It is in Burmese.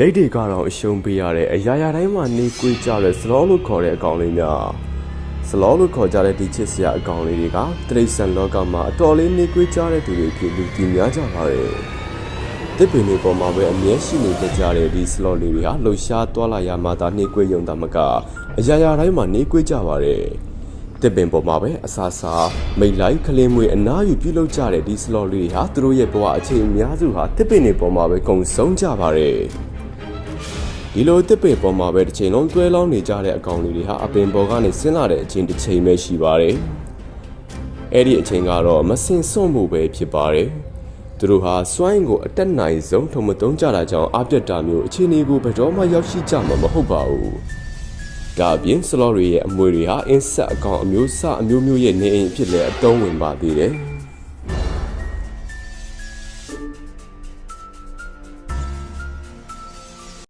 လက်တွေကတော့အရှုံးပေးရတဲ့အရာရာတိုင်းမှာနေကွေးကြတဲ့စလောလို့ခေါ်တဲ့အကောင်လေးများစလောလို့ခေါ်ကြတဲ့ဒီချစ်စရာအကောင်လေးတွေကတရိတ်ဆန်လောကမှာအတော်လေးနေကွေးကြတဲ့သူတွေဖြစ်လူကြည်များကြပါတယ်တစ်ပင်တွေပေါ်မှာပဲအမြဲရှိနေကြတဲ့ဒီစလောလေးတွေဟာလှူရှားသွားလာရမှသာနေကွေးရုံတမကအရာရာတိုင်းမှာနေကွေးကြပါတယ်တစ်ပင်ပေါ်မှာပဲအစာစာမိတ်လိုက်ခလင်းမွေအနားယူပြုလုပ်ကြတဲ့ဒီစလောလေးတွေဟာသူတို့ရဲ့ဘဝအချိန်အများစုဟာတစ်ပင်တွေပေါ်မှာပဲကုန်ဆုံးကြပါတယ် ဒီလိုတစ်ပေပေါ်မှာပဲတစ်ချိန်လုံးတွဲလောင်းနေကြတဲ့အကောင်လေးတွေဟာအပင်ပေါ်ကနေဆင်းလာတဲ့အချိန်တစ်ချိန်ပဲရှိပါတယ်။အဲ့ဒီအချိန်ကတော့မစင်စွန့်မှုပဲဖြစ်ပါတယ်။သူတို့ဟာစွိုင်းကိုအတက်နိုင်ဆုံးထုံမတုံးကြတာကြောင့်အပြတ်တာမျိုးအခြေအနေကိုဘယ်တော့မှရောက်ရှိကြမှာမဟုတ်ပါဘူး။ဒါအပြင်စလော်ရီရဲ့အမွေတွေဟာအင်းဆက်အကောင်အမျိုးအစားအမျိုးမျိုးရဲ့နေအိမ်အဖြစ်လည်းအတုံးဝင်ပါသေးတယ်။